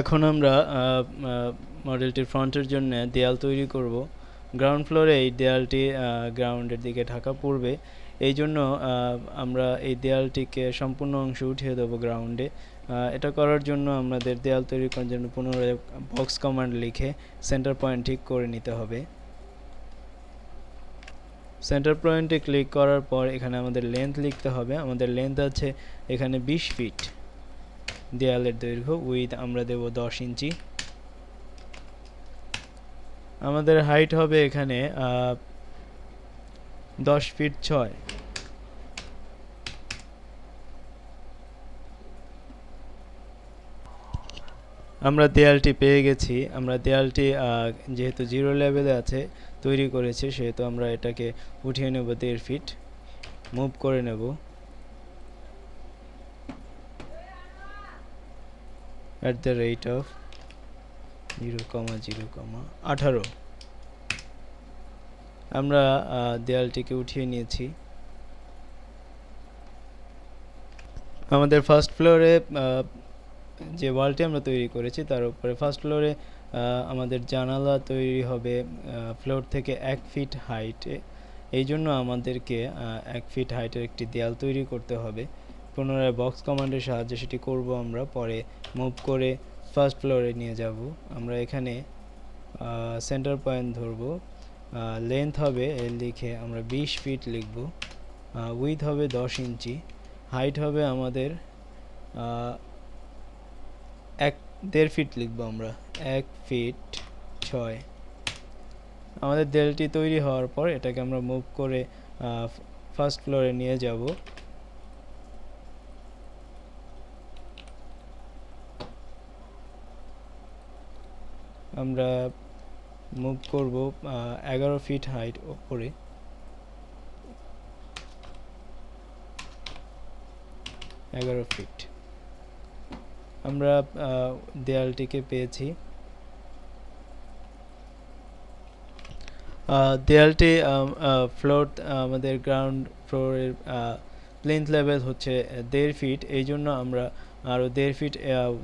এখন আমরা মডেলটির ফ্রন্টের জন্য দেয়াল তৈরি করব। গ্রাউন্ড ফ্লোরে এই দেয়ালটি গ্রাউন্ডের দিকে ঢাকা পড়বে। এই জন্য আমরা এই দেয়ালটিকে সম্পূর্ণ অংশ উঠিয়ে দেবো গ্রাউন্ডে। এটা করার জন্য আমাদের দেয়াল তৈরি করার জন্য পুনরায় বক্স কমান্ড লিখে সেন্টার পয়েন্ট ঠিক করে নিতে হবে। সেন্টার পয়েন্টে ক্লিক করার পর এখানে আমাদের লেন্থ লিখতে হবে। আমাদের লেন্থ আছে এখানে বিশ ফিট। দেয়ালের দৈর্ঘ্য উইথ আমরা দেব দশ ইঞ্চি। আমাদের হাইট হবে এখানে দশ ফিট ছয়। আমরা দেয়ালটি পেয়ে গেছি। আমরা দেয়ালটি যেহেতু জিরো লেভেলে আছে, তৈরি করেছি, সেহেতু আমরা এটাকে উঠিয়ে নেব দেড় ফিট মুভ করে নেব। At the rate of zero comma zero comma আঠারো। আমরা দেয়ালটিকে উঠিয়ে নিয়েছি। আমাদের ফার্স্ট ফ্লোরে যে ওয়ালটি আমরা তৈরি করেছি, তার উপরে ফার্স্ট ফ্লোরে আমাদের জানালা তৈরি হবে ফ্লোর থেকে এক ফিট হাইটে এই জন্য আমাদেরকে এক ফিট হাইটের একটি দেয়াল তৈরি করতে হবে। পুনরায় বক্স কমান্ডের সাহায্যে সেটি করব আমরা, পরে মুভ করে ফার্স্ট ফ্লোরে নিয়ে যাব। আমরা এখানে সেন্টার পয়েন্ট ধরবো। লেন্থ হবে, এর লিখে আমরা বিশ ফিট লিখব। উইথ হবে দশ ইঞ্চি। হাইট হবে আমাদের এক, দেড় ফিট লিখব আমরা। এক ফিট ছয়। আমাদের দেলটি তৈরি হওয়ার পর এটাকে আমরা মুভ করে ফার্স্ট ফ্লোরে নিয়ে যাব। আমরা মুভ করব এগারো ফিট হাইট ওপরে এগারো ফিট আমরা দেয়ালটিকে পেয়েছি। দেয়ালটি ফ্লোর আমাদের গ্রাউন্ড ফ্লোরের প্লেন্থ লেভেল হচ্ছে দেড় ফিট এই জন্য আমরা আরও দেড় ফিট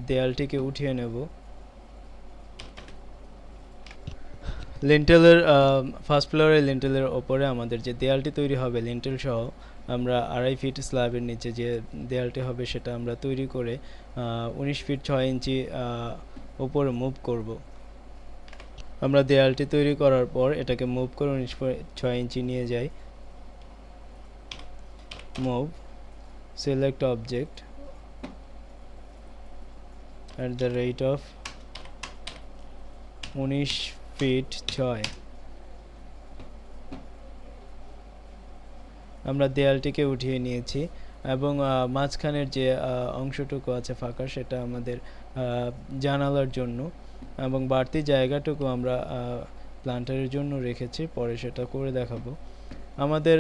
দেয়ালটিকে উঠিয়ে নেব। লেন্টেলের ফার্স্ট ফ্লোরে লেন্টেলের ওপরে আমাদের যে দেয়ালটি তৈরি হবে লেন্টেল সহ আমরা আড়াই ফিট স্ল্যাবের নিচে যে দেয়ালটি হবে সেটা আমরা তৈরি করে উনিশ ফিট ছয় ইঞ্চি ওপরে মুভ করব। আমরা দেয়ালটি তৈরি করার পর এটাকে মুভ করে উনিশ ছয় ইঞ্চি নিয়ে যাই। Move select object at the rate of উনিশ স্পিড ছয় আমরা দেয়ালটিকে উঠিয়ে নিয়েছি এবং মাঝখানের যে অংশটুকু আছে ফাঁকা সেটা আমাদের জানালার জন্য এবং বাড়তি জায়গাটুকু আমরা প্লান্টারের জন্য রেখেছি। পরে সেটা করে দেখাবো। আমাদের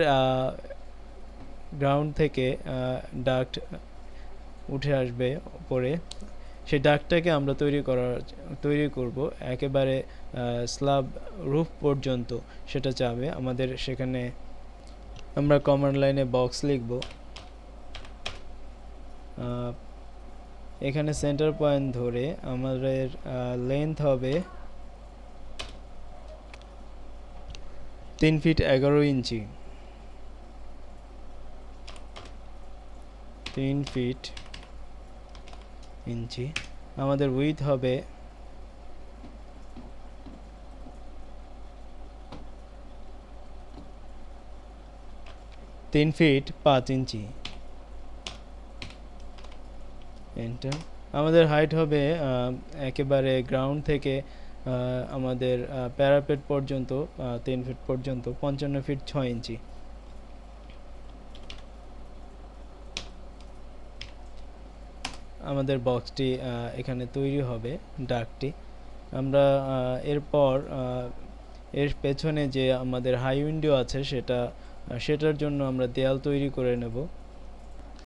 গ্রাউন্ড থেকে ডাক্ট উঠে আসবে পরে সেই ডাকটাকে আমরা তৈরি করার, তৈরি করব। একেবারে স্ল্যাব রুফ পর্যন্ত সেটা চাবে। আমাদের সেখানে আমরা কমান্ড লাইনে বক্স লিখব। এখানে সেন্টার পয়েন্ট ধরে আমাদের লেন্থ হবে তিন ফিট এগারো ইঞ্চি। তিন ফিট ইঞ্চি। আমাদের উইথ হবে তিন ফিট পাঁচ ইঞ্চি। এন্টার আমাদের হাইট হবে একেবারে গ্রাউন্ড থেকে আমাদের প্যারাপেট পর্যন্ত তিন ফিট পর্যন্ত, পঞ্চান্ন ফিট ছয় ইঞ্চি। আমাদের বক্সটি এখানে তৈরি হবে ডাকটি। আমরা এরপর এর পেছনে যে আমাদের হাই উইন্ডো আছে সেটা সেটার জন্য আমরা দেয়াল তৈরি করে নেব।